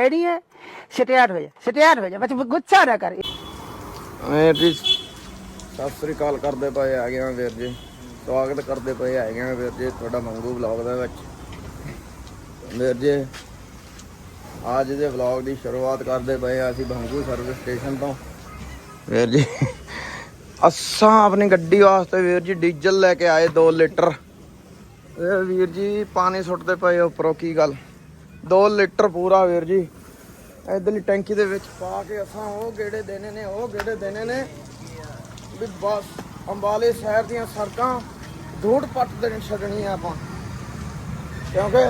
Ready ਹੈ? Start ਹੋ ਜਾ ਸਟਾਰਟ ਹੋ ਜਾ, ਬਸ ਗੁੱਸਾ ਨਾ ਕਰ। ਵੀਰ ਜੀ ਸਤਿ ਸ੍ਰੀ ਅਕਾਲ ਕਰਦੇ ਪਏ ਆ ਗਏ ਵੀਰ ਜੀ। ਸਵਾਗਤ ਕਰਦੇ ਪਏ ਹੈਗੇ ਆ ਵੀਰ ਜੀ, ਤੁਹਾਡਾ ਮੰਗੂ ਵਲੌਗ ਦੇ ਵਿੱਚ। ਵੀਰ ਜੀ, ਅੱਜ ਦੇ ਵਲੌਗ ਦੀ ਸ਼ੁਰੂਆਤ ਕਰਦੇ ਪਏ ਆ ਅਸੀਂ ਭੰਗੂ ਸਰਵਿਸ ਸਟੇਸ਼ਨ ਤੋਂ। ਵੀਰ ਜੀ, ਅਸਾਂ ਆਪਣੀ ਗੱਡੀ ਵਾਸਤੇ ਵੀਰ ਜੀ ਡੀਜ਼ਲ ਲੈ ਕੇ ਆਏ 2 ਲੀਟਰ। ਇਹ ਵੀਰ ਜੀ, ਪਾਣੀ ਸੁੱਟਦੇ ਪਏ ਆ ਉੱਪਰੋਂ, ਕੀ ਗੱਲ? 2 ਲੀਟਰ ਪੂਰਾ ਵੀਰ ਜੀ। ਇਧਰਲੀ ਟੈਂਕੀ ਦੇ ਵਿੱਚ ਪਾ ਕੇ ਅਸਾਂ ਉਹ ਗੇੜੇ ਦੇਣੇ ਨੇ, ਉਹ ਗੇੜੇ ਦੇਣੇ ਨੇ। ਵੀ ਬਸ, ਅੰਬਾਲੇ ਸ਼ਹਿਰ ਦੀਆਂ ਸੜਕਾਂ ਧੂੜ ਪੱਟ ਦੇਣੀ ਛੱਡਣੀ ਆ ਆਪਾਂ। ਕਿਉਂਕਿ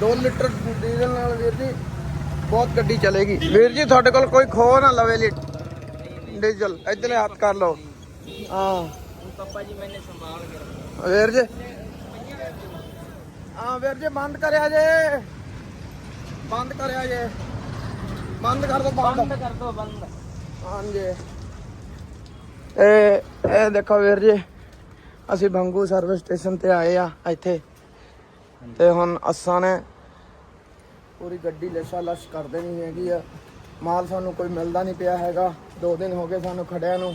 2 ਲੀਟਰ ਡੀਜ਼ਲ ਨਾਲ ਵੀਰ ਜੀ ਬਹੁਤ ਗੱਡੀ ਚਲੇਗੀ। ਵੀਰ ਜੀ, ਤੁਹਾਡੇ ਕੋਲ ਕੋਈ ਖੋ ਨਾ ਲਵੇ ਲੀ ਡੀਜ਼ਲ, ਇਧਰਲੇ ਹੱਥ ਕਰ ਲਓ। ਹਾਂ। ਪਾਪਾ ਜੀ ਮੈਨੇ ਸੰਭਾਲ ਕੇ ਵੀਰ ਜੀ। ਹਾਂ, ਵੀਰ ਜੀ, ਬੰਦ ਕਰਿਆ ਜੇ। ਬੰਦ ਕਰਿਆ ਜੇ। ਬੰਦ ਕਰ ਦੋ ਬੰਦ ਕਰ। ਦੋ ਬੰਦ। ਹਾਂਜੀ। ਇਹ ਇਹ ਦੇਖੋ ਵੀਰ ਜੀ ਅਸੀਂ ਭੰਗੂ ਸਰਵਿਸ ਸਟੇਸ਼ਨ ਤੇ ਆਏ ਆ ਇੱਥੇ। ਤੇ ਹੁਣ ਅਸਾਂ ਨੇ ਪੂਰੀ ਗੱਡੀ ਲਸ਼ਾ ਲਸ਼ ਕਰ ਦੇਣੀ ਹੈਗੀ ਆ। ਮਾਲ ਸਾਨੂੰ ਕੋਈ ਮਿਲਦਾ ਨਹੀਂ ਪਿਆ ਹੈਗਾ। ਦੋ ਦਿਨ ਹੋ ਗਏ ਸਾਨੂੰ ਖੜਿਆਂ ਨੂੰ।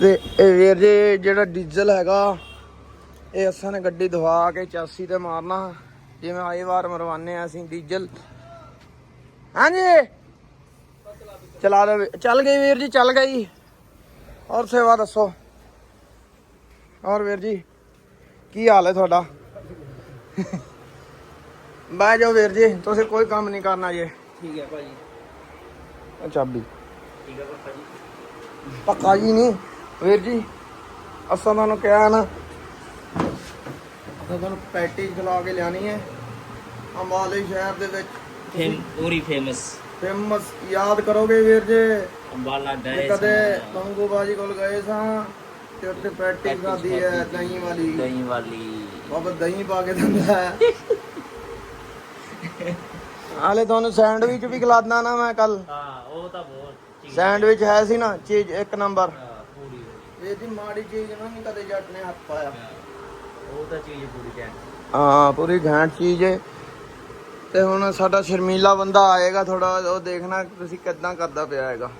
ਤੇ ਇਹ ਵੀਰ ਜੀ ਜਿਹੜਾ ਡੀਜ਼ਲ ਹੈਗਾ ਇਹ ਅਸਾਂ ਨੇ ਗੱਡੀ ਧਵਾ ਕੇ ਚਾਸੀ ਤੇ ਮਾਰਨਾ। ਜਿਵੇਂ ਆਈ ਵਾਰ ਮਰਵਾਨੇ ਆ ਅਸੀਂ ਡੀਜ਼ਲ। ਹਾਂਜੀ। ਚਲਾ ਦੇ ਚੱਲ ਗਈ ਵੀਰ ਜੀ ਚੱਲ ਗਈ। ਔਰ ਸੇਵਾ ਦੱਸੋ। ਔਰ ਵੀਰ ਜੀ ਕੀ ਹਾਲ ਹੈ ਤੁਹਾਡਾ? ਬਹਿ ਜਾਓ ਵੀਰ ਜੀ ਤੁਸੀਂ ਕੋਈ ਕੰਮ ਨਹੀਂ ਕਰਨਾ ਜੇ। ਠੀਕ ਹੈ ਭਾਜੀ। ਚਾਬੀ। ਠੀਕ ਹੈ ਪਾਪਾ ਜੀ ਪੱਕਾ ਜੀ ਨਹੀਂ। ਵੀਰ ਜੀ ਅਸਾਂ ਤੁਹਾਨੂੰ ਕਿਹਾ ਨਾ ਅਸਾਂ ਤੁਹਾਨੂੰ ਪੈਟੀ ਖਿਲਾ ਕੇ ਲਿਆਣੀ ਹੈ। ਅੰਬਾਲੇ ਸ਼ਹਿਰ ਦੇ ਵਿੱਚ ਫੇਮ ਪੂਰੀ ਫੇਮਸ ਫੇਮਸ ਯਾਦ ਕਰੋਗੇ ਵੀਰ ਜੀ। ਅੰਬਾਲਾ ਤੇ ਡਾਇਸ ਕਦੇ ਮੰਗੂ ਬਾਜੀ ਕੋਲ ਗਏ ਸਾਂ ਤੇ ਉੱਥੇ ਪੈਟੀ ਖਾਦੀ ਹੈ ਦਹੀਂ ਵਾਲੀ। ਦਹੀਂ ਵਾਲੀ। ਬਾਬਾ ਦਹੀਂ ਪਾ ਕੇ ਦਿੰਦਾ ਹੈ। ਹਾਲੇ ਤੁਹਾਨੂੰ ਸੈਂਡਵਿਚ ਵੀ ਖਿਲਾਦਣਾ ਨਾ ਮੈਂ ਕੱਲ ਹਾਂ ਉਹ ਤਾਂ ਬਹੁਤ ਸੈਂਡਵਿਚ ਹੈ। ਸੀ ਨਾ ਚੀਜ਼ ਇੱਕ ਨੰਬਰ। ਪੂਰੀ ਇਹ ਦੀ ਮਾੜੀ ਚੀਜ਼ ਨਾ ਨਹੀਂ ਕਦੇ ਜੱਟ ਨੇ ਹੱਥ ਪਾਇਆ। ਉਹ ਤਾਂ ਚੀਜ਼ ਪੂਰੀ ਕੈਂਟ ਹਾਂ, ਪੂਰੀ ਘੈਂਟ ਚੀਜ਼ ਹੈ ਤੇ ਹੁਣ ਸਾਡਾ ਸ਼ਰਮੀਲਾ ਬੰਦਾ ਆਏਗਾ ਥੋੜਾ ਉਹ ਦੇਖਣਾ ਤੁਸੀਂ ਕਿੱਦਾਂ ਕਰਦਾ ਪਿਆ ਹੈਗਾ।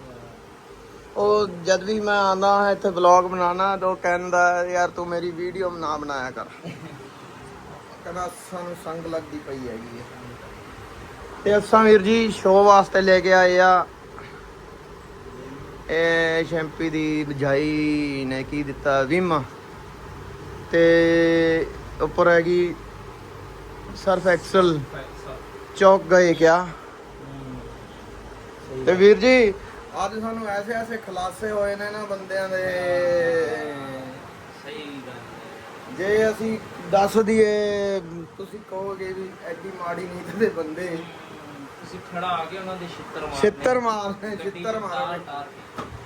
ਉਹ ਜਦ ਵੀ ਮੈਂ ਆਂਦਾ ਹਾਂ, ਇੱਥੇ ਵਲੌਗ ਬਣਾਉਣਾ, ਤਾਂ ਉਹ ਕਹਿੰਦਾ, ਯਾਰ ਤੂੰ ਮੇਰੀ ਵੀਡੀਓ ਨਾ ਬਣਾਇਆ ਕਰ। ਕਹਿੰਦਾ, ਸਾਨੂੰ ਸੰਗ ਲੱਗਦੀ ਪਈ ਹੈਗੀ ਹੈ ਤੇ ਅਸਾਂ ਵੀਰ ਜੀ ਸ਼ੋਅ ਵਾਸਤੇ ਲੈ ਕੇ ਆਏ ਆ। ਇਹ ਸ਼ੈਂਪੀ ਦੀ ਬਜਾਈ ਨੇ ਕੀ ਦਿੱਤਾ? ਵਿਮ। ਤੇ ਉੱਪਰ ਹੈਗੀ ਸਰਫ ਐਕਸਲ ਚੌਕ ਗਏ ਕਿਆ। ਤੇ ਵੀਰ ਜੀ ਅੱਜ ਸਾਨੂੰ ਐਸੇ ਐਸੇ ਖਲਾਸੇ ਹੋਏ ਨੇ ਨਾ ਬੰਦਿਆਂ ਦੇ। ਸਹੀ ਗੱਲ ਜੇ ਅਸੀਂ ਦੱਸ ਦਈਏ ਤੁਸੀਂ ਕਹੋਗੇ ਵੀ ਐਡੀ ਮਾੜੀ ਨੀਤ ਦੇ ਬੰਦੇ। ਤੁਸੀਂ ਖੜਾ ਆ ਕੇ ਉਹਨਾਂ ਦੇ ਛਿੱਤਰ ਮਾਰਨੇ। ਛਿੱਤਰ ਮਾਰਨੇ ਛਿੱਤਰ ਮਾਰਨੇ।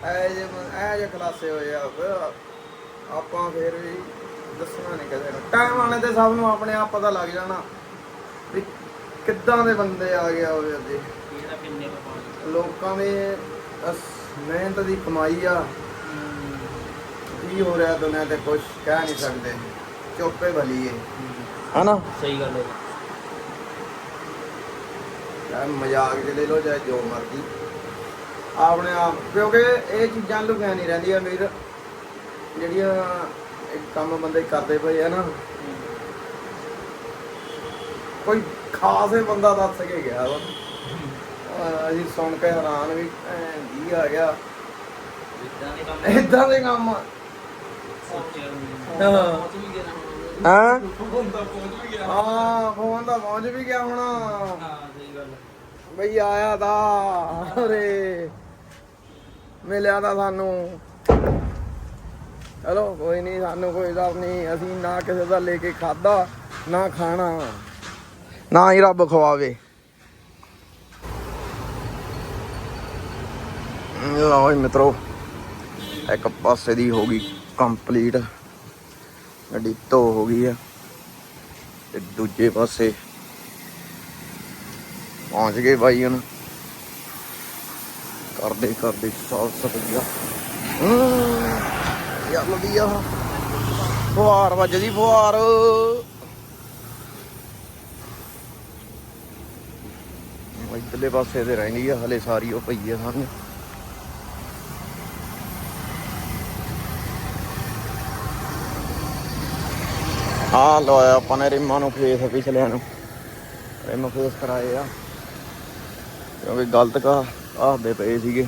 ਐ ਜੇ ਐ ਜੇ ਖਲਾਸੇ ਹੋਏ ਆ। ਆਪਾਂ ਫੇਰ ਵੀ ਦੱਸਣਾ ਨਹੀਂ ਕਿਸੇ ਨੂੰ ਟਾਈਮ ਆਣੇ ਤੇ ਸਭ ਨੂੰ ਆਪਣੇ ਆਪ ਪਤਾ ਲੱਗ ਜਾਣਾ ਵੀ ਕਿੱਦਾਂ ਦੇ ਬੰਦੇ ਆ ਗਏ ਹੋਵੇ ਅੱਗੇ। ਕਿੰਨੇ ਲੋਕਾਂ ਦੇ ਅਸ ਮਿਹਨਤ ਦੀ ਕਮਾਈ ਆ। ਕੀ ਹੋ ਰਿਹਾ ਦੁਨੀਆ ਤੇ ਕੁਝ ਕਹਿ ਨਹੀਂ ਸਕਦੇ। ਚੁੱਪੇ ਭਲੀ ਏ ਹਨਾ? ਸਹੀ ਗੱਲ ਹੈ ਚਾਹੇ ਮਜ਼ਾਕ ਚ ਲੈ ਲਓ ਚਾਹੇ ਜੋ ਮਰਜ਼ੀ। ਆਪਣੇ ਆਪ ਕਿਉਂਕਿ ਇਹ ਚੀਜ਼ਾਂ ਲੁਕਿਆ ਨਹੀਂ ਰਹਿੰਦੀਆਂ ਵੀਰ। ਜਿਹੜੀਆਂ ਕੰਮ ਬੰਦੇ ਕਰਦੇ ਪਏ ਆ ਨਾ। ਕੋਈ ਖਾਸ ਹੀ ਬੰਦਾ ਦੱਸ ਕੇ ਗਿਆ ਵਾ। ਅਸੀਂ ਸੁਣ ਕੇ ਹੈਰਾਨ ਵੀ ਜੀ ਆ ਗਿਆ। ਇਦਾਂ ਦੇ ਕੰਮ ਇਦਾਂ ਦੇ ਕੰਮ। ਸੋਚਿਆ ਹਾਂ। ਹਾਂ? ਫੋਨ ਤਾਂ ਪਹੁੰਚ ਵੀ ਗਿਆ। ਹਾਂ ਫੋਨ ਤਾਂ ਪਹੁੰਚ ਵੀ ਗਿਆ ਹੁਣ। ਹਾਂ ਸਹੀ ਗੱਲ ਬਈ ਆਇਆ ਦਾ ਅਰੇ। ਮਿਲਿਆ ਤਾਂ ਸਾਨੂੰ। ਚਲੋ ਕੋਈ ਨਹੀਂ ਸਾਨੂੰ ਕੋਈ ਡਰ ਨਹੀਂ ਅਸੀਂ ਨਾ ਕਿਸੇ ਦਾ ਲੈ ਕੇ ਖਾਦਾ ਨਾ ਖਾਣਾ। ਨਾ ਹੀ ਰੱਬ ਖਵਾਵੇ। ਲਓ ਮਿੱਤਰੋ, ਇੱਕ ਪਾਸੇ ਦੀ ਹੋ ਗਈ ਕੰਪਲੀਟ ਗੱਡੀ ਧੋ ਹੋ ਗਈ ਆ, ਤੇ ਦੂਜੇ ਪਾਸੇ ਪਹੁੰਚ ਗਏ ਬਾਈ ਹੁਣ। ਕਰਦੇ ਕਰਦੇ ਸਾਫ਼ ਸਫਾਈਆ ਯਾਰ ਵਧੀਆ ਫੁਹਾਰ ਵੱਜਦੀ, ਫੁਹਾਰ। ਵਿਚਲੇ ਪਾਸੇ ਤੇ ਰਹਿੰਦੀ ਆ, ਹਲੇ ਸਾਰੀ ਉਹ ਪਈ ਆ ਸਾਹਮਣੇ ਆ ਲਵਾਇਆ ਆਪਾਂ ਨੇ ਰਿਮਾਂ ਨੂੰ ਫੇਸ ਪਿਛਲਿਆਂ ਨੂੰ ਰਿਮ ਫੇਸ ਕਰਾਏ ਆ। ਕਿਉਂਕਿ ਗਲਤ ਕਾ ਆਹਦੇ ਪਏ ਸੀਗੇ।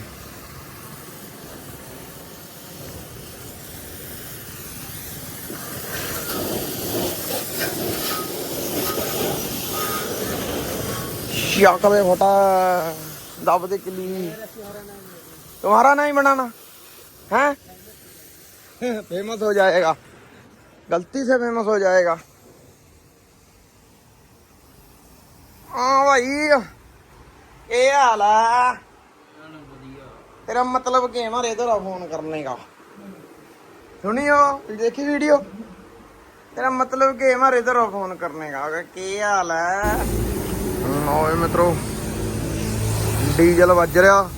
शाकबे फटा दब दे किली तुम्हारा नहीं बनाना है फेमस हो जाएगा गलती से फेमस हो जाएगा हाँ भाई ये हाल है तेरा मतलब कि हमारे इधर फोन करने का सुनियो देखी वीडियो तेरा मतलब कि हमारे इधर फोन करने का क्या हाल है ਓਏ ਮਿੱਤਰੋ, ਡੀਜ਼ਲ ਵੱਜ ਰਿਹਾ।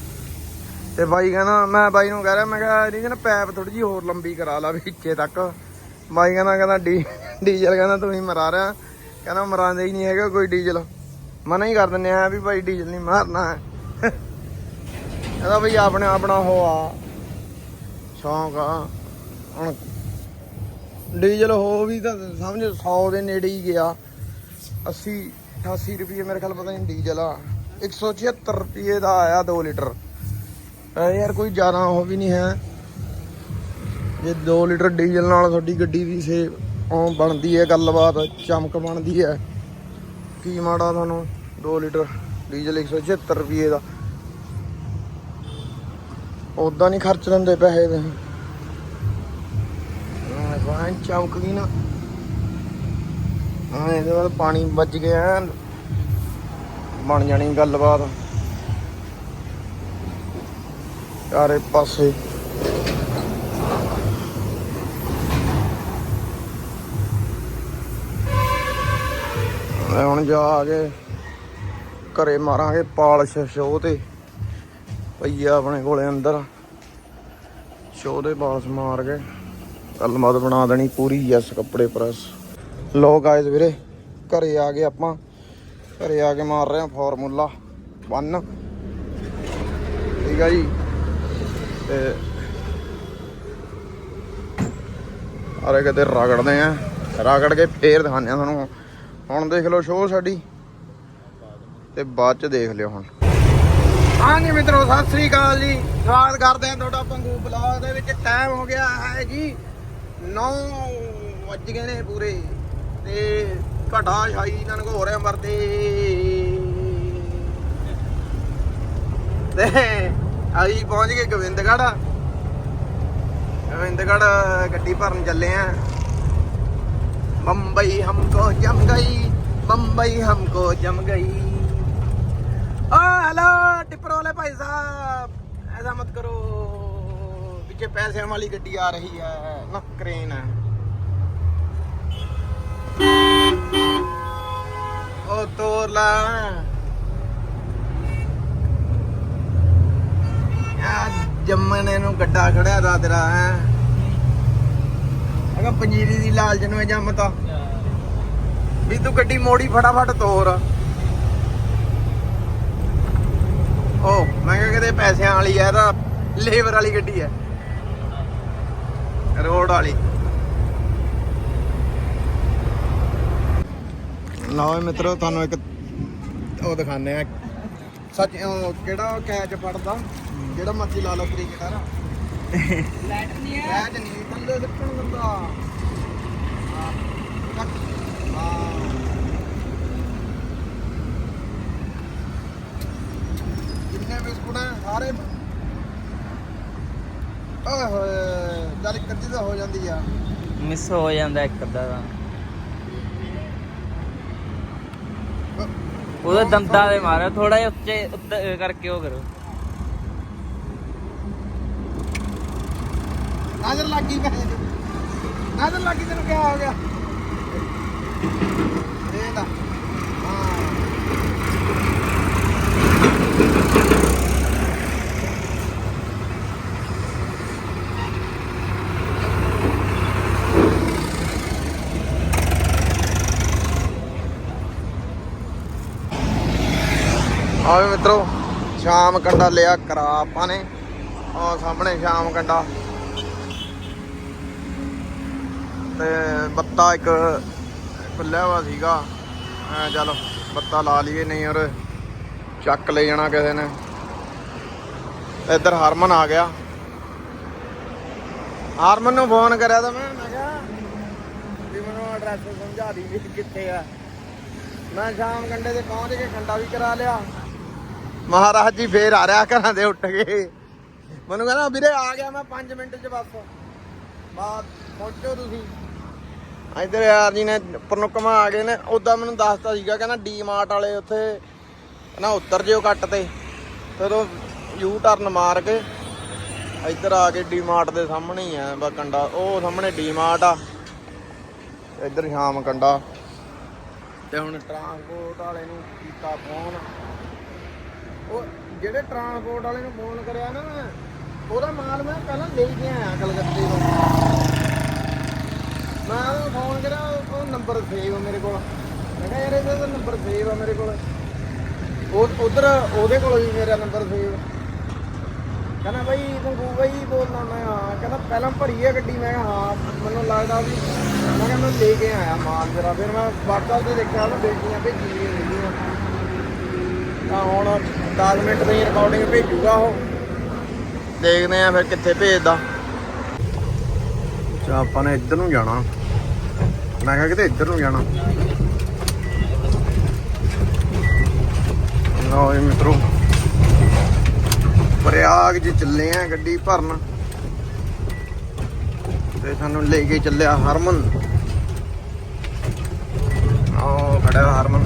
ਤੇ ਬਾਈ ਕਹਿੰਦਾ, ਮੈਂ ਬਾਈ ਨੂੰ ਕਹਿ ਰਿਹਾ, ਮੈਂ ਕਿਹਾ, ਇਹਦੀ ਨਾ ਪੈਪ ਥੋੜੀ ਜੀ ਹੋਰ ਲੰਬੀ ਕਰਾ ਲਾ ਵਿੱਚੇ ਤੱਕ। ਬਾਈ ਕਹਿੰਦਾ ਕਹਿੰਦਾ, ਡੀ, ਡੀਜ਼ਲ ਕਹਿੰਦਾ, ਤੂੰ ਤੁਸੀਂ ਮਰਾ ਰਿਹਾ। ਕਹਿੰਦਾ ਮਰਾਂਦੇ ਹੀ ਨਹੀਂ ਹੈਗਾ ਕੋਈ ਡੀਜ਼ਲ। ਮਨਾ ਹੀ ਕਰ ਦਿੰਦੇ ਆ ਵੀ ਭਾਈ ਡੀਜ਼ਲ ਨਹੀਂ ਮਾਰਨਾ। ਕਹਿੰਦਾ ਬਈ ਆਪਣੇ ਆਪਣਾ ਉਹ ਆ। ਸ਼ੌਂਕ ਆ। ਹੁਣ ਡੀਜ਼ਲ ਹੋ ਵੀ ਤਾਂ ਸਮਝ 100 ਦੇ ਨੇੜੇ ਹੀ ਗਿਆ। 80 88 ਰੁਪਏ ਮੇਰੇ ਖਿਆਲ ਪਤਾ ਨਹੀਂ ਡੀਜ਼ਲ ਆ। 176 ਰੁਪਏ ਦਾ ਆਇਆ 2 ਲੀਟਰ। ਯਾਰ ਕੋਈ ਜ਼ਿਆਦਾ ਉਹ ਵੀ ਨਹੀਂ ਹੈ। ਜੇ 2 ਲੀਟਰ ਡੀਜ਼ਲ ਨਾਲ ਤੁਹਾਡੀ ਗੱਡੀ ਦੀ ਸੇ ਉਹ ਬਣਦੀ ਹੈ, ਗੱਲਬਾਤ ਚਮਕ ਬਣਦੀ ਹੈ। ਕੀ ਮਾੜਾ ਤੁਹਾਨੂੰ? 2 ਲੀਟਰ ਡੀਜ਼ਲ 176 ਰੁਪਏ ਦਾ। ਉਦਾਂ ਨਹੀਂ ਖਰਚ ਦਿੰਦੇ ਪੈਸੇ ਦੇ ਹਾਂ ਚਮਕ ਗਈ ਨਾ। ਹਾਂ, ਇਹਦੇ ਬਾਅਦ ਪਾਣੀ ਵੱਜ ਗਿਆ ਬਣ ਜਾਣੀ ਗੱਲਬਾਤ। ਚਾਰੇ ਪਾਸੇ। ਹੁਣ ਜਾ ਕੇ ਘਰੇ ਮਾਰਾਂਗੇ ਪਾਲਿਸ਼ ਸ਼ੋਅ ਤੇ। ਪਈਆ ਆਪਣੇ ਕੋਲੇ ਅੰਦਰ। ਸ਼ੋਅ ਦੇ ਪਾਲਿਸ਼ ਮਾਰ ਕੇ। ਗੱਲਬਾਤ ਬਣਾ ਦੇਣੀ ਪੂਰੀ, ਯੈਸ, ਕੱਪੜੇ ਪ੍ਰੈਸ। ਲੋ ਗਾਇਸ ਵੀਰੇ, ਘਰੇ ਆ ਗਏ ਆਪਾਂ। ਘਰੇ ਆ ਕੇ ਮਾਰ ਰਹੇ ਆ ਫਾਰਮੂਲਾ 1 ਠੀਕ ਆ ਜੀ। ਤੇ ਅਰੇ ਕਿਤੇ ਰਗੜਦੇ ਆ। ਰਗੜ ਕੇ ਫੇਰ ਦਿਖਾਉਂਦੇ ਆ ਤੁਹਾਨੂੰ। ਹੁਣ ਦੇਖ ਲਓ ਸ਼ੋਅ ਸਾਡੀ। ਤੇ ਬਾਅਦ ਚ ਦੇਖ ਲਿਓ ਹੁਣ। ਹਾਂਜੀ ਮਿੱਤਰੋ, ਸਤਿ ਸ੍ਰੀ ਅਕਾਲ ਜੀ। ਸਵਾਗਤ ਕਰਦੇ ਆ ਤੁਹਾਡਾ ਪੰਗੂ ਬਲੌਗ ਦੇ ਵਿੱਚ। ਟਾਈਮ ਹੋ ਗਿਆ ਹੈ ਜੀ। 9 ਵੱਜ ਗਏ ਨੇ ਪੂਰੇ। ਤੇ ਘਟਾ ਸ਼ਾਈ ਨਨਗੋਰ ਅੰਬਰ ਤੇ ਤੇ ਅਸੀਂ ਪਹੁੰਚ ਗਏ ਗੋਬਿੰਦਗੜ੍ਹ। ਗੋਬਿੰਦਗੜ੍ਹ ਗੱਡੀ ਭਰਨ ਚੱਲੇ ਆ। ਬੰਬਈ ਹਮਕੋ ਜਮ ਗਈ, ਬੰਬਈ ਹਮਕੋ ਜਮ ਗਈ। ਓ ਹੈਲੋ ਟਿੱਪਰ ਵਾਲੇ ਭਾਈ ਸਾਹਿਬ, ਐਸਾ ਮਤ ਕਰੋ ਵਿੱਚ ਪੈਸਿਆਂ ਵਾਲੀ ਗੱਡੀ ਆ ਰਹੀ ਹੈ ਨਾ। ਕ੍ਰੇਨ ਹੈ ਉਹ ਦੀ ਲਾਲਚ ਨੂੰ ਜੰਮ ਤਾ। ਵੀ ਤੂੰ ਗੱਡੀ ਮੋੜੀ ਫਟਾਫਟ ਤੋਰ। ਓ, ਮੈਂ ਕਿਹਾ ਕਿਤੇ ਪੈਸਿਆਂ ਵਾਲੀ ਐ ਵਾਲੀ ਗੱਡੀ ਹੈ ਰੋਡ ਵਾਲੀ। ਲਓ ਮਿੱਤਰੋ ਤੁਹਾਨੂੰ ਇੱਕ ਉਹ ਦਿਖਾਣੇ ਆ ਸੱਚ ਉਹ ਕਿਹੜਾ ਕੈਚ ਫੜਦਾ? ਜਿਹੜਾ ਮਰਜ਼ੀ ਲਾ ਲਓ ਕ੍ਰਿਕਟਰ ਲੈਟ ਨਹੀਂ ਹੈ। ਲੈਟ ਨਹੀਂ ਥੱਲੇ ਸਿੱਟਣ ਦਿੰਦਾ ਕਿੰਨੇ ਬਿਸਕੁਟ ਹੈ? ਸਾਰੇ। ਓਏ ਹੋਏ ਇੱਕ ਅੱਧੀ ਤਾਂ ਹੋ ਜਾਂਦੀ ਆ। ਮਿਸ ਹੋ ਜਾਂਦਾ ਇੱਕ ਅੱਧਾ ਤਾਂ। ਉਹਦਾ ਦੰਦਾਂ ਦੇ ਮਾਰਿਆ ਥੋੜਾ ਜਿਹਾ ਉੱਚੇ ਉੱਤੇ ਕਰਕੇ ਉਹ ਕਰੋ। ਨਜ਼ਰ ਲੱਗ ਗਈ ਪੈਸੇ ਦੀ ਨਜ਼ਰ ਲੱਗ ਗਈ ਤੈਨੂੰ ਕਿਆ ਹੋ ਗਿਆ। ਇਹ ਦਾ ਹਾਂ। ਆਵੇ ਮਿੱਤਰੋ, ਸ਼ਾਮ ਕੰਡਾ ਲਿਆ ਕਰਾ ਆਪਾਂ ਨੇ। ਆ ਸਾਹਮਣੇ ਸ਼ਾਮ ਕੰਡਾ। ਤੇ ਬੱਤਾ ਇੱਕ ਖੁੱਲਿਆ ਵਾ ਸੀਗਾ। ਐ ਚੱਲ ਬੱਤਾ ਲਾ ਲਈਏ, ਨਹੀਂ ਔਰ ਚੱਕ ਲੈ ਜਾਣਾ ਕਿਸੇ ਨੇ। ਇੱਧਰ ਹਰਮਨ ਆ ਗਿਆ। ਹਰਮਨ ਨੂੰ ਫੋਨ ਕਰਿਆ ਤਾਂ ਮੈਂ ਮੈਂ ਕਿਹਾ ਵੀ ਮੈਨੂੰ ਐਡਰੈਸ ਸਮਝਾ ਦੀ ਵੀ ਕਿੱਥੇ ਆ। ਮੈਂ ਸ਼ਾਮ ਕੰਡੇ ਤੇ ਪਹੁੰਚ ਕੇ ਕੰਡਾ ਵੀ ਕਰਾ ਲਿਆ। ਮਹਾਰਾਜ ਜੀ ਫੇਰ ਆ ਰਿਹਾ ਘਰਾਂ ਦੇ ਉੱਠ ਕੇ। ਮੈਨੂੰ ਕਹਿੰਦਾ, ਵੀਰੇ ਆ ਗਿਆ ਮੈਂ 5 ਮਿੰਟ ਚ ਬਸ। ਬਾਅਦ ਪਹੁੰਚੋ ਤੁਸੀਂ। ਇੱਧਰ ਯਾਰ ਜੀ ਨੇ ਪਰਨੁਕਮਾ ਆ ਗਏ ਨੇ। ਉਦਾਂ ਮੈਨੂੰ ਦੱਸਤਾ ਸੀਗਾ, ਕਹਿੰਦਾ ਡੀ ਵਾਲੇ ਉੱਥੇ ਨਾ ਉੱਤਰ ਜਿਓ ਕੱਟ ਤੇ। ਫਿਰ ਯੂ ਟਰਨ ਮਾਰ ਕੇ ਇੱਧਰ ਆ ਕੇ ਡੀ ਮਾਰਟ ਦੇ ਸਾਹਮਣੇ ਹੀ ਆ ਬਾ ਕੰਡਾ। ਉਹ ਸਾਹਮਣੇ ਡੀ ਮਾਰਟ ਆ। ਇੱਧਰ ਸ਼ਾਮ ਕੰਡਾ। ਤੇ ਹੁਣ ਟਰਾਂਸਪੋਰਟ ਵਾਲੇ ਨੂੰ ਕੀਤਾ ਫੋਨ ਉਹ ਜਿਹੜੇ ਟਰਾਂਸਪੋਰਟ ਵਾਲੇ ਨੂੰ ਫੋਨ ਕਰਿਆ ਨਾ ਮੈਂ ਉਹਦਾ ਮਾਲ ਮੈਂ ਪਹਿਲਾਂ ਲੈ ਕੇ ਆਇਆ ਕਲਕੱਤੇ ਤੋਂ। ਮੈਂ ਉਹਨੂੰ ਫੋਨ ਕਰਿਆ, ਉਹ- ਨੰਬਰ ਸੇਵ ਮੇਰੇ ਕੋਲ। ਮੈਂ ਕਿਹਾ ਯਾਰ ਇਹਦਾ ਨੰਬਰ ਸੇਵ ਆ ਮੇਰੇ ਕੋਲ। ਉਹ ਉਧਰ ਉਹਦੇ ਕੋਲ ਵੀ ਮੇਰਾ ਨੰਬਰ ਸੇਵ ਕਹਿੰਦਾ ਬਾਈ ਮੰਗੂ ਬਾਈ ਬੋਲਣਾ। ਮੈਂ ਹਾਂ। ਕਹਿੰਦਾ ਪਹਿਲਾਂ ਭਰੀ ਹੈ ਗੱਡੀ। ਮੈਂ ਕਿਹਾ, ਹਾਂ, ਮੈਨੂੰ ਲੱਗਦਾ ਵੀ ਮੈਂ ਕਿਹਾ ਮੈਂ ਲੈ ਕੇ ਆਇਆ ਮਾਲ ਜਰਾ। ਫਿਰ ਮੈਂ WhatsApp ਤੇ ਦੇਖਿਆ, ਉਹਨੂੰ ਬੇਟੀਆਂ ਭੇਜੀ ਹੈਗੀਆਂ ਤਾਂ ਹੁਣ 10 ਮਿੰਟ ਦੀ ਰਿਕਾਰਡਿੰਗ ਭੇਜੂਗਾ ਉਹ। ਦੇਖਦੇ ਆ ਫਿਰ ਕਿੱਥੇ ਭੇਜਦਾ। ਚਾ ਆਪਾਂ ਨੇ ਇੱਧਰ ਨੂੰ ਜਾਣਾ। ਮੈਂ ਕਿਹਾ ਕਿਤੇ ਇੱਧਰ ਨੂੰ ਜਾਣਾ। ਲਓ ਜੀ ਮਿੱਤਰੋ। ਪ੍ਰਯਾਗ ਜੀ ਚੱਲੇ ਆ ਗੱਡੀ ਭਰਨ। ਤੇ ਸਾਨੂੰ ਲੈ ਕੇ ਚੱਲਿਆ ਹਰਮਨ। ਆਹ ਖੜਾ ਹਰਮਨ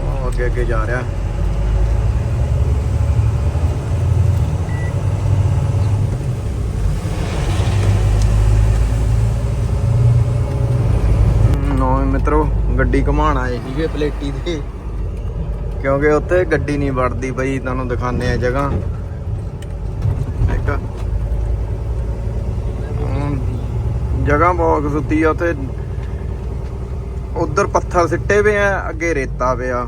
ਉਹ ਅੱਗੇ ਜਾ ਰਿਹਾ। ਮਿੱਤਰੋ ਗੱਡੀ ਘਮਾਣ ਆਏ ਸੀਗੇ ਪਲੇਟੀ ਤੇ। ਕਿਉਂਕਿ ਉੱਥੇ ਗੱਡੀ ਨਹੀਂ ਵੜਦੀ ਬਈ ਤੁਹਾਨੂੰ ਦਿਖਾਣੇ ਆ ਜਗ੍ਹਾ। ਇੱਕ। ਹਮ, ਜਗ੍ਹਾ ਬਹੁਤ ਸੁੱਤੀ ਆ ਉੱਥੇ। ਉਧਰ ਪੱਥਰ ਸਿੱਟੇ ਪਏ ਆ ਅੱਗੇ ਰੇਤਾ ਪਿਆ।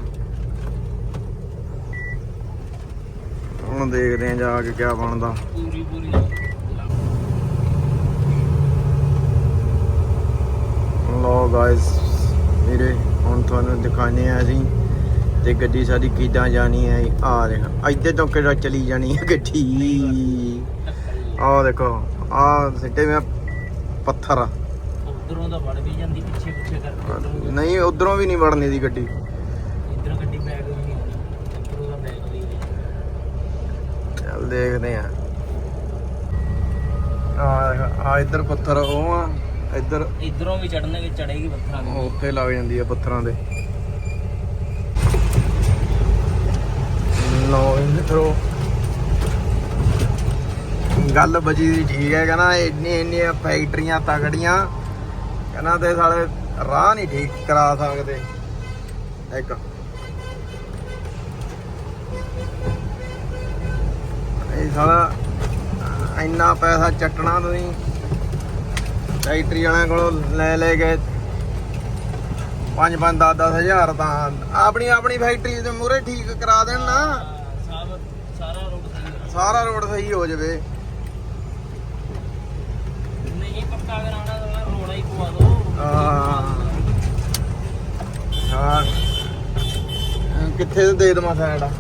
ਹੁਣ ਦੇਖਦੇ ਆ ਜਾ ਕੇ ਕਿਆ ਬਣਦਾ। ਪੂਰੀ ਪੂਰੀ ਲੋ ਗਾਇਸ ਵੀਰੇ ਹੁਣ ਤੁਹਾਨੂੰ ਦਿਖਾਣੇ ਆ ਅਸੀਂ ਤੇ ਗੱਡੀ ਸਾਡੀ ਕਿੱਦਾਂ ਜਾਣੀ ਹੈ। ਆ ਦੇਖ ਇੱਧਰ ਤੋਂ ਕਿਹੜਾ ਚਲੀ ਜਾਣੀ ਹੈ ਗੱਡੀ। ਆਹ ਦੇਖੋ ਆਹ ਸਿੱਟੇ ਮੈਂ ਪੱਥਰ। ਆ ਉਧਰੋਂ ਦਾ ਵੜ ਵੀ ਜਾਂਦੀ ਪਿੱਛੇ ਪਿੱਛੇ ਕਰਕੇ ਨਹੀਂ ਉਧਰੋਂ ਵੀ ਨਹੀਂ ਵੜਨੀ ਦੀ ਗੱਡੀ ਇਧਰੋਂ ਗੱਡੀ ਬੈਗ ਵੀ ਨਹੀਂ ਆਉਣੀ ਉਧਰੋਂ ਦਾ ਬੈਗ ਵੀ ਨਹੀਂ ਚੱਲ ਦੇਖਦੇ ਆ। ਆ ਆ ਇੱਧਰ ਪੱਥਰ ਉਹ ਆ ਇੱਧਰ ਇਧਰੋਂ ਵੀ ਚੜਨਗੇ ਚੜੇਗੀ ਪੱਥਰਾਂ ਦੇ। ਉੱਥੇ ਲੱਗ ਜਾਂਦੀ ਆ ਪੱਥਰਾਂ ਦੇ। ਲੋ ਇਹ ਮਿੱਤਰੋ। ਗੱਲ ਬਜੀ ਦੀ ਠੀਕ ਹੈ ਕਹਿੰਦਾ ਇੰਨੀ ਇੰਨੀਆਂ ਫੈਕਟਰੀਆਂ ਤਗੜੀਆਂ ਕਹਿੰਦਾ ਤੇ ਸਾਲੇ ਰਾਹ ਨਹੀਂ ਠੀਕ ਕਰਾ ਸਕਦੇ। ਇੱਕ। ਇਹ ਸਾਲਾ ਇੰਨਾ ਪੈਸਾ ਚੱਟਣਾ ਤੁਸੀਂ। ਫੈਕਟਰੀ ਵਾਲਿਆਂ ਕੋਲੋਂ ਲੈ ਲੈ ਕੇ 5 5 10 10 ਹਜ਼ਾਰ ਤਾਂ ਆਪਣੀ ਆਪਣੀ ਫੈਕਟਰੀ ਦੇ ਮੂਰੇ ਠੀਕ ਕਰਾ ਦੇਣ ਨਾ। ਸਾਰਾ ਰੋਡ ਸਹੀ ਹੈ ਸਾਰਾ ਰੋਡ ਸਹੀ ਹੋ ਜਾਵੇ। ਨਹੀਂ ਪੱਕਾ ਕਰਾਉਣਾ ਤਾਂ ਰੋੜਾ ਹੀ ਪਵਾ ਦੋ। ਹਾਂ। ਹਾਂ। ਕਿੱਥੇ ਦੇ ਦੇਵਾਂ ਸਾਈਡ ਆ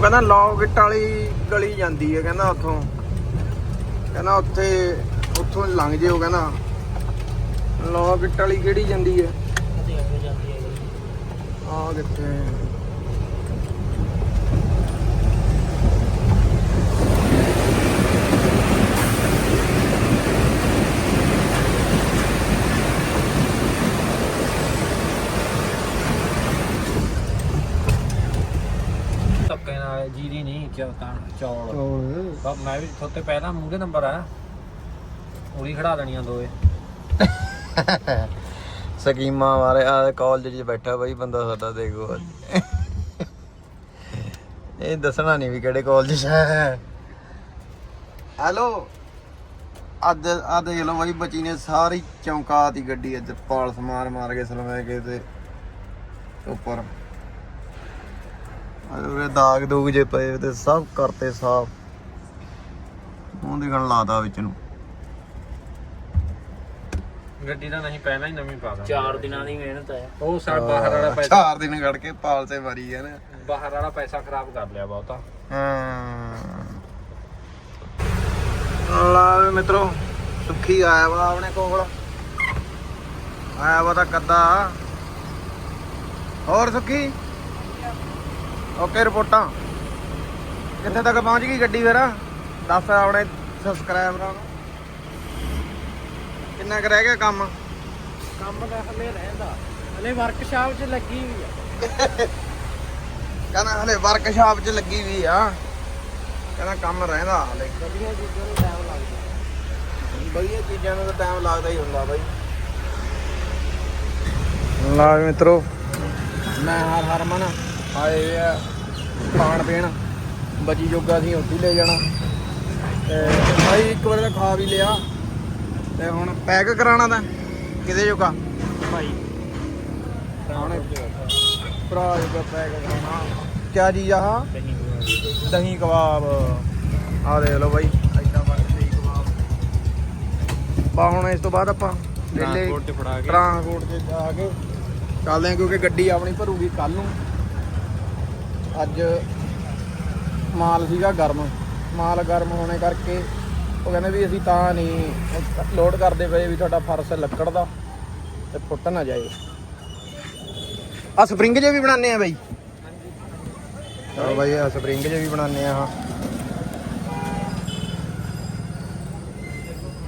ਉਹ ਕਹਿੰਦਾ ਲੌਗਟ ਵਾਲੀ ਗਲੀ ਜਾਂਦੀ ਹੈ ਕਹਿੰਦਾ ਉੱਥੋਂ। ਕਹਿੰਦਾ ਉੱਥੇ ਉੱਥੋਂ ਲੰਘ ਜਿਓ ਕਹਿੰਦਾ। ਲੌਗਟ ਵਾਲੀ ਕਿਹੜੀ ਜਾਂਦੀ ਹੈ? ਆ ਕਿੱਥੇ ਚੌਤਾਂ ਚੌਲ। ਚੌਲ। ਬਸ ਮੈਂ ਵੀ ਥੋਤੇ ਪਹਿਲਾਂ ਮੂਹਰੇ ਨੰਬਰ ਆ ਉਰੀ ਖੜਾ ਦੇਣੀਆਂ ਦੋਏ ਸਕੀਮਾਂ ਵਾਲੇ ਆ ਕਾਲਜ 'ਚ ਬੈਠਾ ਬਾਈ ਬੰਦਾ ਸਾਡਾ ਦੇਖੋ ਇਹ ਦੱਸਣਾ ਨਹੀਂ ਵੀ ਕਿਹੜੇ ਕਾਲਜ 'ਚ ਹੈ। ਹੈਲੋ ਅੱਜ ਆ ਦੇਖ ਲਓ ਬਾਈ ਬੱਚੀ ਨੇ ਸਾਰੀ ਚੌਂਕਾਤੀ ਗੱਡੀ ਅੱਜ ਪਾਲਸ ਮਾਰ ਮਾਰ ਕੇ ਸਲਮੇ ਕੇ ਤੇ ਉੱਪਰ। ਅਰੇ ਦਾਗ ਦੂਗ ਜੇ ਪਏ ਤੇ ਸਭ ਕਰਤੇ ਸਾਫ਼। ਮੂੰਹ ਦਿਖਣ ਲਾਤਾ ਵਿੱਚ ਨੂੰ। ਗੱਡੀ ਦਾ ਨਹੀਂ ਪਹਿਲਾਂ ਹੀ ਨਵੀਂ ਪਾ ਦਾਂ ਚਾਰ ਦਿਨਾਂ ਦੀ ਮਿਹਨਤ ਹੈ। ਉਹ ਸਰ ਬਾਹਰ ਵਾਲਾ ਪੈਸਾ ਚਾਰ ਦਿਨ ਕੱਢ ਕੇ ਪਾਲਸੇ ਮਾਰੀ ਹੈ ਨਾ। ਬਾਹਰ ਵਾਲਾ ਪੈਸਾ ਖਰਾਬ ਕਰ ਲਿਆ ਬਹੁਤਾ। ਲਾ ਵੀ ਮਿੱਤਰੋ ਸੁੱਖੀ ਆਇਆ ਵਾ ਆਪਣੇ ਕੋਲ। ਆਇਆ ਵਾ ਤਾਂ ਕੱਦਾ। ਹੋਰ ਸੁੱਖੀ? ਓਕੇ ਰਿਪੋਰਟਾਂ। ਕਿੱਥੇ ਤੱਕ ਪਹੁੰਚ ਗਈ ਗੱਡੀ ਫਿਰ? ਦੱਸ ਆਪਣੇ ਸਬਸਕ੍ਰਾਈਬਰਾਂ ਨੂੰ। ਕਿੰਨਾ ਕੁ ਰਹਿ ਗਿਆ ਕੰਮ? ਕੰਮ ਦਾ ਹਲੇ ਰਹਿੰਦਾ। ਹਲੇ ਵਰਕਸ਼ਾਪ 'ਚ ਲੱਗੀ ਹੋਈ ਆ। ਕਹਿੰਦਾ ਹਲੇ ਵਰਕਸ਼ਾਪ 'ਚ ਲੱਗੀ ਵੀ ਆ। ਕਹਿੰਦਾ ਕੰਮ ਰਹਿੰਦਾ ਹਲੇ। ਗੱਡੀਆਂ ਚੀਜ਼ਾਂ ਨੂੰ ਟਾਈਮ ਲੱਗਦਾ। ਵਧੀਆ ਚੀਜ਼ਾਂ ਨੂੰ ਤਾਂ ਟਾਈਮ ਲੱਗਦਾ ਹੀ ਹੁੰਦਾ ਬਾਈ। ਲਾ ਵੀ ਮਿੱਤਰੋ। ਮੈਂ ਹਰ ਹਰਮਨ। ਆਏ ਆ ਖਾਣ ਪੀਣ। ਬਚੀ ਜੋਗਾ ਸੀ ਉੱਥੇ ਲੈ ਜਾਣਾ। ਤੇ ਭਾਈ ਇੱਕ ਵਾਰ ਤਾਂ ਖਾ ਵੀ ਲਿਆ। ਤੇ ਹੁਣ ਪੈਕ ਕਰਾਉਣਾ ਤਾਂ ਕਿਹਦੇ ਜੋਗਾ? ਭਾਈ। ਹੁਣ ਭਰਾ ਜੋਗਾ ਪੈਕ ਕਰਾਉਣਾ। ਕਿਆ ਚੀਜ਼ ਆ ਦਹੀਂ ਕਬਾਬ। ਆ ਦੇਖ ਲਓ ਬਾਈ ਐਦਾਂ ਬਣ ਦਹੀਂ ਕਬਾਬ। ਬਾ ਹੁਣ ਇਸ ਤੋਂ ਬਾਅਦ ਆਪਾਂ ਟਰਾਂਸਪੋਰਟ 'ਚ ਫੜਾ ਕੇ। ਟਰਾਂਸਪੋਰਟ ਤੇ ਜਾ ਕੇ ਚੱਲਦੇ ਕਿਉਂਕਿ ਗੱਡੀ ਆਪਣੀ ਭਰੂਗੀ ਕੱਲ ਨੂੰ। ਅੱਜ ਮਾਲ ਸੀਗਾ ਗਰਮ। ਮਾਲ ਗਰਮ ਹੋਣੇ ਕਰਕੇ ਉਹ ਕਹਿੰਦੇ ਵੀ ਅਸੀਂ ਤਾਂ ਨਹੀਂ ਲੋਡ ਕਰਦੇ ਪਏ ਵੀ ਤੁਹਾਡਾ ਫਰਸ਼ ਲੱਕੜ ਦਾ ਤੇ ਫੁੱਟ ਨਾ ਜਾਏ। ਆ ਸਪਰਿੰਗ ਜੇ ਵੀ ਬਣਾਉਂਦੇ ਆ ਬਾਈ। ਚਲੋ ਬਾਈ ਆ ਸਪਰਿੰਗ ਜੇ ਵੀ ਬਣਾਉਂਦੇ ਆ ਹਾਂ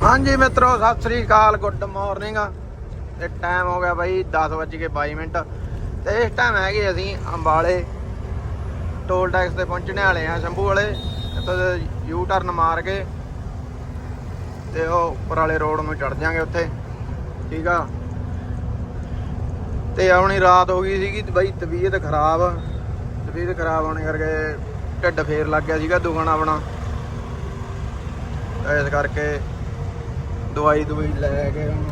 ਹਾਂਜੀ ਮਿੱਤਰੋ, ਸਤਿ ਸ੍ਰੀ ਅਕਾਲ ਗੁੱਡ ਮਾਰਨਿੰਗ ਤੇ ਟਾਈਮ ਹੋ ਗਿਆ ਬਾਈ 10:22 ਮਿੰਟ। ਤੇ ਇਸ ਟਾਈਮ ਹੈਗੇ ਅਸੀਂ ਅੰਬਾਲੇ। ਟੋਲ ਟੈਕਸ ਤੇ ਪਹੁੰਚਣੇ ਵਾਲੇ ਆ ਸ਼ੰਭੂ ਵਾਲੇ। ਇੱਥੋਂ ਯੂ ਟਰਨ ਮਾਰ ਕੇ ਤੇ ਉਹ ਉੱਪਰ ਵਾਲੇ ਰੋਡ ਨੂੰ ਚੜ ਜਾਾਂਗੇ ਉੱਥੇ। ਠੀਕ ਆ? ਤੇ ਆਪਣੀ ਰਾਤ ਹੋ ਗਈ ਸੀਗੀ ਤੇ ਬਾਈ ਤਬੀਅਤ ਖਰਾਬ। ਤਬੀਅਤ ਖਰਾਬ ਹੋਣੇ ਕਰਕੇ ਢਿੱਡ ਫੇਰ ਲੱਗ ਗਿਆ ਸੀਗਾ ਦੁਖਣ ਆਪਣਾ। ਇਸ ਕਰਕੇ ਦਵਾਈ ਦਵਾਈ ਲੈ ਕੇ ਹੁਣ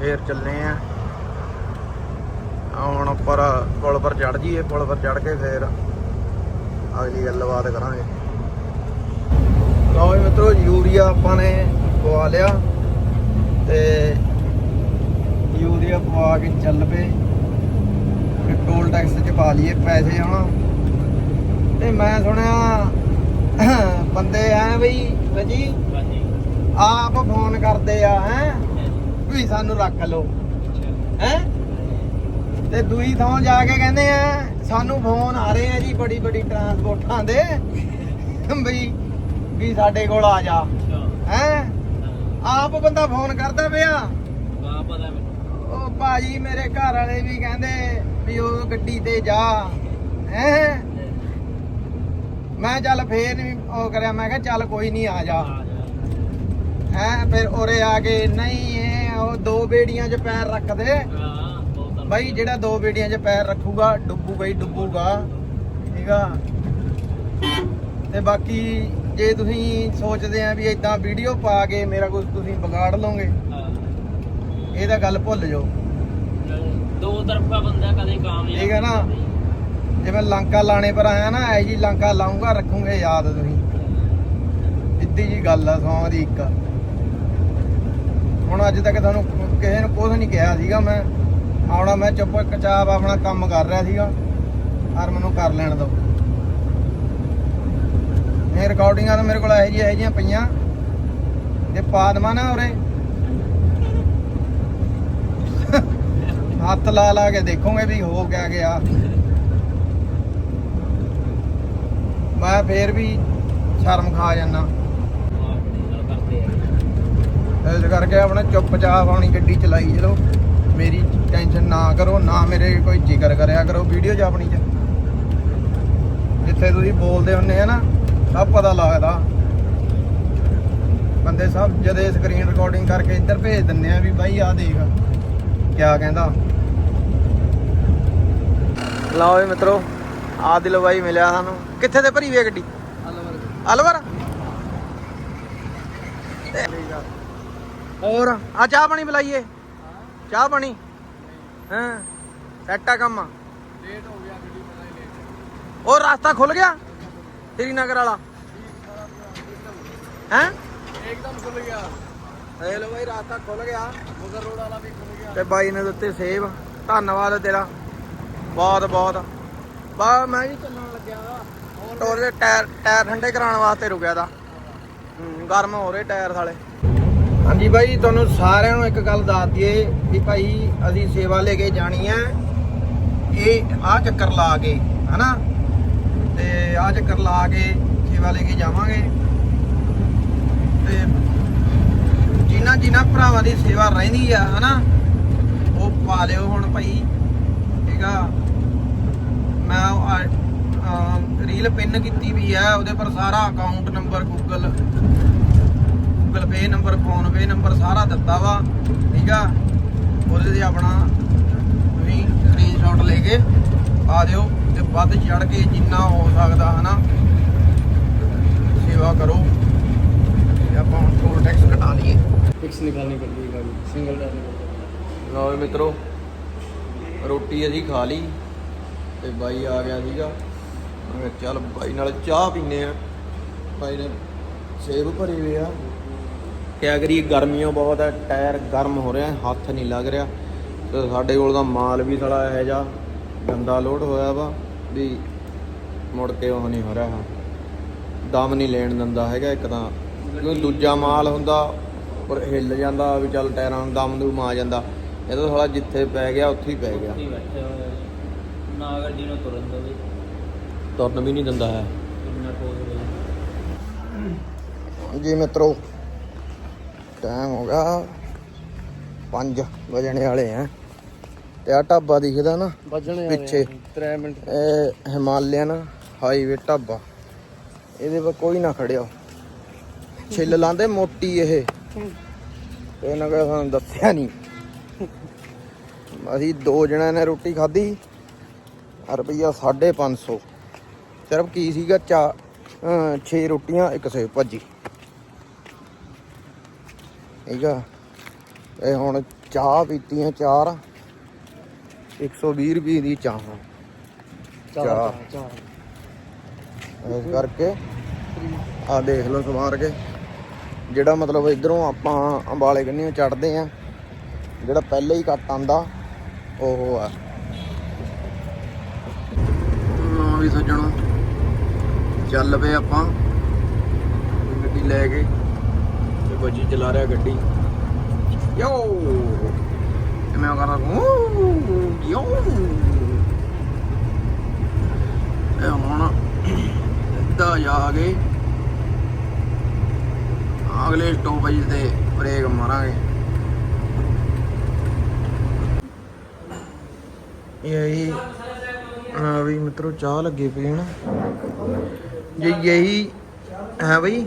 ਫੇਰ ਚੱਲੇ ਆ। ਆ ਹੁਣ ਉੱਪਰ ਪੁਲ ਪਰ ਚੜ ਜੀਏ ਪੁਲ ਪਰ ਚੜ ਕੇ ਫੇਰ ਅਗਲੀ ਗੱਲਬਾਤ ਕਰਾਂਗੇ। ਲਓ ਜੀ ਮਿੱਤਰੋ ਯੂਰੀਆ ਆਪਾਂ ਨੇ ਪਵਾ ਲਿਆ ਤੇ ਯੂਰੀਆ ਪਵਾ ਕੇ ਚੱਲ ਪਏ। ਤੇ ਟੋਲ ਟੈਕਸ 'ਚ ਪਾ ਲਈਏ ਪੈਸੇ ਹੁਣ। ਤੇ ਮੈਂ ਸੁਣਿਆ ਬੰਦੇ ਐ ਬਈ ਹਾਂਜੀ। ਆਪ ਫੋਨ ਕਰਦੇ ਆ ਹੈ? ਵੀ ਸਾਨੂੰ ਰੱਖ ਲਓ। ਹੈ? ਤੇ ਦੂਈ ਥਾਂ ਜਾ ਕੇ ਕਹਿੰਦੇ ਆ ਸਾਨੂੰ ਫੋਨ ਆ ਰਹੇ ਆ ਜੀ ਬੜੀ ਬੜੀ ਟਰਾਂਸਪੋਰਟਾਂ ਦੇ। ਬਈ ਵੀ ਸਾਡੇ ਕੋਲ ਆ ਜਾ। ਹੈ? ਆਪ ਬੰਦਾ ਫੋਨ ਕਰਦਾ ਪਿਆ। ਵਾਹ ਪਤਾ ਮੈਨੂੰ ਉਹ ਭਾਜੀ ਮੇਰੇ ਘਰ ਵਾਲੇ ਵੀ ਕਹਿੰਦੇ ਵੀ ਉਹ ਗੱਡੀ ਤੇ ਜਾ। ਹੈ? ਮੈਂ ਚੱਲ ਫੇਰ ਨਹੀਂ ਉਹ ਕਰਿਆ ਮੈਂ ਕਿਹਾ ਚੱਲ ਕੋਈ ਨਹੀਂ ਆ ਜਾ। ਹੈ? ਫਿਰ ਉਰੇ ਆ ਕੇ ਨਹੀਂ ਇਹ ਉਹ ਦੋ ਬੇੜੀਆਂ 'ਚ ਪੈਰ ਰੱਖਦੇ। ਬਾਈ ਜਿਹੜਾ ਦੋ ਬੇੜੀਆਂ 'ਚ ਪੈਰ ਰੱਖੂਗਾ ਡੁੱਬੂਗਾ ਹੀ ਡੁੱਬੂਗਾ। ਠੀਕ ਆ? ਤੇ ਬਾਕੀ ਜੇ ਤੁਸੀਂ ਸੋਚਦੇ ਆ ਵੀ ਇਦਾਂ ਵੀਡੀਓ ਪਾ ਕੇ ਮੇਰਾ ਕੁਝ ਤੁਸੀਂ ਵਿਗਾੜ ਲਓਗੇ ਇਹ ਤਾਂ ਗੱਲ ਭੁੱਲ ਜਾਓ। ਦੋ ਤਰਫਾ ਬੰਦਾ ਕਦੇ ਕਾਮਯਾਬ ਠੀਕ ਹੈ ਨਾ? ਜੇ ਮੈਂ ਲੰਕਾ ਲਾਣੇ ਪਰ ਆਇਆ ਨਾ ਐ ਜੀ ਲੰਕਾ ਲਾਉਂਗਾ ਰੱਖੂਗੇ ਯਾਦ ਤੁਸੀਂ। ਸਿੱਧੀ ਜੀ ਗੱਲ ਆ ਸੌਂ ਦੀ ਇੱਕ। ਹੁਣ ਅੱਜ ਤੱਕ ਤੁਹਾਨੂੰ ਕਿਸੇ ਨੂੰ ਕੁਝ ਨਹੀਂ ਕਿਹਾ ਸੀਗਾ ਮੈਂ। ਆਉਣਾ ਮੈਂ ਚੁੱਪ ਕਚਾਪ ਆਪਣਾ ਕੰਮ ਕਰ ਰਿਹਾ ਸੀਗਾ। ਹਰ ਮੈਨੂੰ ਕਰ ਲੈਣ ਦਿਓ। ਇਹ ਰਿਕਾਰਡਿੰਗਾਂ ਤਾਂ ਮੇਰੇ ਕੋਲ ਇਹੋ ਜਿਹੀਆਂ ਇਹੋ ਜਿਹੀਆਂ ਪਈਆਂ। ਤੇ ਪਾ ਦੇਵਾਂ ਨਾ ਉਰੇ। ਹੱਥ ਲਾ ਲਾ ਕੇ ਦੇਖੋਗੇ ਵੀ ਹੋ ਗਿਆ ਗਿਆ। ਮੈਂ ਫੇਰ ਵੀ ਸ਼ਰਮ ਖਾ ਜਾਂਦਾ। ਇਸ ਕਰਕੇ ਆਪਣਾ ਚੁੱਪਚਾਪ ਆਪਣੀ ਗੱਡੀ ਚਲਾਈ ਚਲੋ। ਮੇਰੀ ਟੈਨਸ਼ਨ ਨਾ ਕਰੋ, ਨਾ ਮੇਰੇ ਕੋਈ ਜ਼ਿਕਰ ਕਰਿਆ ਕਰੋ ਵੀਡੀਓ 'ਚ ਆਪਣੀ 'ਚ। ਜਿੱਥੇ ਤੁਸੀਂ ਬੋਲਦੇ ਹੁੰਨੇ ਆ ਨਾ, ਸਭ ਪਤਾ ਲੱਗਦਾ। ਬੰਦੇ ਸਭ ਜਦੇ ਸਕਰੀਨ ਰਿਕਾਰਡਿੰਗ ਕਰਕੇ ਇੱਧਰ ਭੇਜ ਦਿੰਨੇ ਆ ਵੀ ਬਾਈ ਆ ਦੇਖ, ਕਿਆ ਕਹਿੰਦਾ। ਲਓ ਵੀ ਮਿੱਤਰੋ ਆ ਬਾਈ ਮਿਲਿਆ ਸਾਨੂੰ। ਕਿੱਥੇ ਤੇ ਭਰੀ ਵੇ ਗੱਡੀ? ਅਲਵਰ। ਹੋਰ, ਆ ਚਾਹ ਪਾਣੀ ਬੁਲਾਈਏ ਚਾਹ ਪਾਣੀ? ਹਾਂ? ਸੈੱਟ ਆ ਕੰਮ। ਲੇਟ ਹੋ ਗਿਆ ਗੱਡੀ ਪਤਾ ਹੀ ਲੇਟ ਉਹ ਰਸਤਾ ਖੁੱਲ ਗਿਆ? ਸ੍ਰੀਨਗਰ ਵਾਲਾ। ਹੈ? ਇੱਕਦਮ ਖੁੱਲ ਗਿਆ। ਇਹ ਲੋ ਬਾਈ ਰਸਤਾ ਖੁੱਲ ਗਿਆ। ਮੁਗਰ ਰੋਡ ਵਾਲਾ ਵੀ ਖੁੱਲ ਗਿਆ। ਤੇ ਬਾਈ ਨੇ ਦਿੱਤੇ ਸੇਬ ਧੰਨਵਾਦ ਤੇਰਾ। ਬਹੁਤ ਬਹੁਤ। ਬਾ ਮੈਂ ਵੀ ਚੱਲਣ ਲੱਗਿਆ ਟੋਰ ਟਾਇਰ ਟਾਇਰ ਠੰਡੇ ਕਰਾਉਣ ਵਾਸਤੇ ਰੁਕਿਆ ਦਾ ਗਰਮ ਹੋ ਰਹੇ ਟਾਇਰ ਸਾਲੇ। ਹਾਂਜੀ ਬਾਈ, ਤੁਹਾਨੂੰ ਸਾਰਿਆਂ ਨੂੰ ਇੱਕ ਗੱਲ ਦੱਸ ਦਈਏ ਵੀ ਭਾਈ ਅਸੀਂ ਸੇਵਾ ਲੈ ਕੇ ਜਾਣੀ ਹੈ। ਇਹ ਆ ਚੱਕਰ ਲਾ ਕੇ, ਹਨਾ? ਤੇ ਆ ਚੱਕਰ ਲਾ ਕੇ ਸੇਵਾ ਲੈ ਕੇ ਜਾਵਾਂਗੇ। ਤੇ ਜਿਨ੍ਹਾਂ ਜਿਨ੍ਹਾਂ ਭਰਾਵਾਂ ਦੀ ਸੇਵਾ ਰਹਿੰਦੀ ਆ, ਹਨਾ? ਉਹ ਪਾ ਲਿਓ ਹੁਣ ਭਾਈ, ਠੀਕ ਆ? ਮੈਂ ਰੀਲ ਪਿੰਨ ਕੀਤੀ ਵੀ ਆ, ਉਹਦੇ ਪਰ ਸਾਰਾ account number Google Google Pay number PhonePe number ਸਾਰਾ ਦਿੱਤਾ ਵਾ ਠੀਕ ਆ? ਉਹਦੇ ਤੇ ਆਪਣਾ ਤੁਸੀਂ ਸਕਰੀਨਸ਼ਾਟ ਲੈ ਕੇ ਪਾ ਦਿਓ ਤੇ ਵੱਧ ਚੜ ਕੇ ਜਿੰਨਾ ਹੋ ਸਕਦਾ ਹਨਾ? ਸੇਵਾ ਕਰੋ। ਤੇ ਆਪਾਂ ਹੁਣ ਟੋਲ ਟੈਕਸ ਘਟਾ ਲਈਏ। ਫਿਕਸ ਨਿਕਾਲਣੀ ਪੜਦੀ ਹੈ ਗਾੜੀ ਸਿੰਗਲ ਟਾਇਰ ਲਓ ਮਿੱਤਰੋ ਰੋਟੀ ਅਸੀਂ ਖਾ ਲਈ ਤੇ ਬਾਈ ਆ ਗਿਆ ਸੀਗਾ। ਮੈਂ ਚੱਲ ਬਾਈ ਨਾਲ ਚਾਹ ਪੀਨੇ ਆ ਬਾਈ ਨੇ ਸੇਬ ਭਰੇ ਹੋਏ ਆ। ਕਿਆ ਕਰੀਏ ਗਰਮੀਆਂ ਬਹੁਤ ਹੈ ਟਾਇਰ ਗਰਮ ਹੋ ਰਿਹਾ ਹੱਥ ਨਹੀਂ ਲੱਗ ਰਿਹਾ। ਤੇ ਸਾਡੇ ਕੋਲ ਦਾ ਮਾਲ ਵੀ ਸਾਲਾ ਇਹੋ ਜਿਹਾ ਗੰਦਾ ਲੋਡ ਹੋਇਆ ਵਾ ਵੀ ਮੁੜ ਕੇ ਉਹ ਨਹੀਂ ਹੋ ਰਿਹਾ। ਦਮ ਨਹੀਂ ਲੈਣ ਦਿੰਦਾ ਹੈਗਾ ਇੱਕ ਤਾਂ। ਕਿਉਂਕਿ ਦੂਜਾ ਮਾਲ ਹੁੰਦਾ ਪਰ ਹਿੱਲ ਜਾਂਦਾ ਵੀ ਚੱਲ ਟਾਇਰਾਂ ਨੂੰ ਦਮ ਦੂਮ ਆ ਜਾਂਦਾ। ਇਹ ਤਾਂ ਸਾਲਾ ਜਿੱਥੇ ਪੈ ਗਿਆ ਉੱਥੇ ਹੀ ਪੈ ਗਿਆ। ਨਾ ਗੱਡੀ ਨੂੰ ਤੁਰਨ ਦੋ ਤੁਰਨ ਵੀ ਨਹੀਂ ਦਿੰਦਾ ਹੈ। ਜੀ। ਮਿੱਤਰੋ ਟਾਈਮ ਹੋ ਗਿਆ। 5 ਵਜਣੇ ਵਾਲੇ ਆ। ਤੇ ਆ ਢਾਬਾ ਦਿਖਦਾ ਨਾ ਵੱਜਣੇ ਪਿੱਛੇ। 3 ਮਿੰਟ। ਇਹ ਹਿਮਾਲਿਅਨ ਹਾਈਵੇ ਢਾਬਾ। ਇਹਦੇ 'ਤੇ ਕੋਈ ਨਾ ਖੜਿਓ ਛਿੱਲ ਲਾਂਦੇ ਮੋਟੀ ਇਹ। ਤੇ ਇਹਨਾਂ ਕੋਲ ਸਾਨੂੰ ਦੱਸਿਆ ਨਹੀਂ ਅਸੀਂ ਦੋ ਜਣਿਆਂ ਨੇ ਰੋਟੀ ਖਾਧੀ ਰੁਪਈਆ 550 ਸਿਰਫ ਕੀ ਸੀਗਾ ਚਾ 6 ਰੋਟੀਆਂ ਇੱਕ ਸੇਬ ਭਾਜੀ। ਠੀਕ ਆ। ਇਹ ਹੁਣ ਚਾਹ ਪੀਤੀਆਂ ਚਾਰ। 120 ਰੁਪਏ ਦੀ ਚਾਹ। ਚਾਹ। ਇਸ ਕਰਕੇ ਆ ਦੇਖ ਲਓ ਸਵਾਰ ਕੇ। ਜਿਹੜਾ ਮਤਲਬ ਇਧਰੋਂ ਆਪਾਂ ਅੰਬਾਲੇ ਕੰਨੀਆਂ ਚੜਦੇ ਆ ਜਿਹੜਾ ਪਹਿਲੇ ਹੀ ਕੱਟ ਆਂਦਾ ਉਹ ਆ। ਨਾ ਵੀ ਸੱਜਣੋ ਚੱਲ ਪਏ ਆਪਾਂ। ਗੱਡੀ ਲੈ ਕੇ। ਤੇ ਬੱਜੀ ਚਲਾ ਰਿਹਾ ਗੱਡੀ। ਯੋ। ਤੇ ਮੈਂ ਕਰਦਾ ਯੋ। ਇਹ ਹੁਣ ਸਿੱਧਾ ਜਾ ਕੇ ਅਗਲੇ ਸਟੋਪੇਜ ਤੇ ਬ੍ਰੇਕ ਮਾਰਾਂਗੇ। ਯਹੀ ਆ ਵੀ ਮਿੱਤਰੋ, ਚਾਹ ਲੱਗੇ ਪੀਣ ਜੇ ਯਹੀ ਹੈ ਬਈ?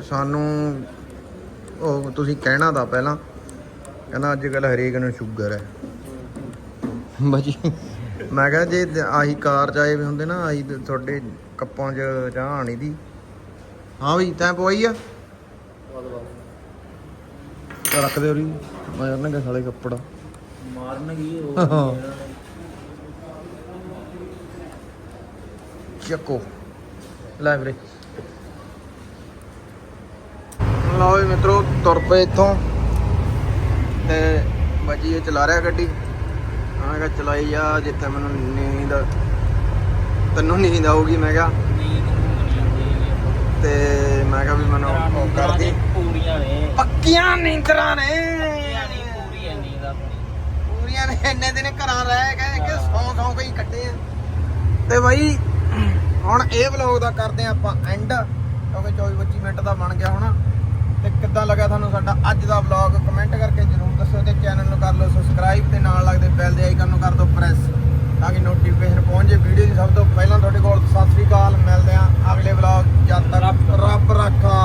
ਸਾਨੂੰ ਉਹ ਤੁਸੀਂ ਕਹਿਣਾ ਦਾ ਪਹਿਲਾਂ ਕਹਿੰਦਾ ਅੱਜ ਕੱਲ ਹਰੇਕ ਨੂੰ ਸ਼ੂਗਰ ਹੈ। ਬਜੀ। ਮੈਂ ਕਿਹਾ ਜੇ ਆਹੀ ਕਾਰ ਚ ਆਏ ਵੀ ਹੁੰਦੇ ਨਾ ਆਹੀ ਤੁਹਾਡੇ ਕੱਪਾਂ 'ਚ ਚਾਹ ਆਣੀ ਦੀ। ਹਾਂ ਵੀ ਤੈਂ ਪਵਾਈ ਆ? ਰੱਖ ਦੇ ਉਰੀ ਮਾਰਨਗੇ ਸਾਲੇ ਕੱਪੜਾ। ਮਾਰਨਗੀ ਹਾਂ। ਉਹ ਚੱਕੋ। ਲੈ ਵੀਰੇ। ਲਓ ਵੀ ਮਿੱਤਰੋ ਤੁਰ ਪਏ ਇੱਥੋਂ। ਤੇ ਬਾਜੀ ਇਹ ਚਲਾ ਰਿਹਾ ਗੱਡੀ। ਹਾਂ ਹੈਗਾ ਚਲਾਈ ਜਾ ਜਿੱਥੇ ਮੈਨੂੰ ਨੀਂਦ ਤੈਨੂੰ ਨੀਂਦ ਆਊਗੀ ਮੈਂ ਕਿਹਾ। ਤੇ ਮੈਂ ਕਿਹਾ ਵੀ ਮੈਨੂੰ ਉਹ ਕਰਦੀ ਪੂਰੀਆਂ ਨੇ ਪੱਕੀਆਂ ਨੀਂਦਰਾਂ ਨੇ। ਪੂਰੀਆਂ ਨੇ ਇੰਨੇ ਦਿਨ ਘਰਾਂ ਰਹਿ ਗਏ ਕਿ ਸੌ ਸੌ ਕੇ ਹੀ ਕੱਟੇ ਆ। ਤੇ ਬਾਈ ਹੁਣ ਇਹ ਵਲੌਗ ਦਾ ਕਰਦੇ ਆ ਆਪਾਂ ਐਂਡ ਕਿਉਂਕਿ 24 25 ਮਿੰਟ ਦਾ ਬਣ ਗਿਆ ਹੁਣ। ਤੇ ਕਿੱਦਾਂ ਲੱਗਾ ਤੁਹਾਨੂੰ ਸਾਡਾ ਅੱਜ ਦਾ ਵਲੌਗ ਕਮੈਂਟ ਕਰਕੇ ਜਰੂਰ ਦੱਸੋ ਤੇ ਚੈਨਲ ਨੂੰ ਕਰ ਲਓ ਸਬਸਕ੍ਰਾਈਬ ਤੇ ਨਾਲ ਲੱਗਦੇ ਬੈਲ ਦੇ ਆਈਕਨ ਨੂੰ ਕਰ ਦਿਓ ਪ੍ਰੈਸ ਤਾਂ ਕਿ ਨੋਟੀਫਿਕੇਸ਼ਨ ਪਹੁੰਚ ਜੇ ਵੀਡੀਓ ਦੀ ਸਭ ਤੋਂ ਪਹਿਲਾਂ ਤੁਹਾਡੇ ਕੋਲ ਸਤਿ ਸ੍ਰੀ ਅਕਾਲ। ਮਿਲਦੇ ਆਂ ਅਗਲੇ ਵਲੌਗ ਜਦ ਤੱਕ ਰੱਬ ਰੱਖਾ।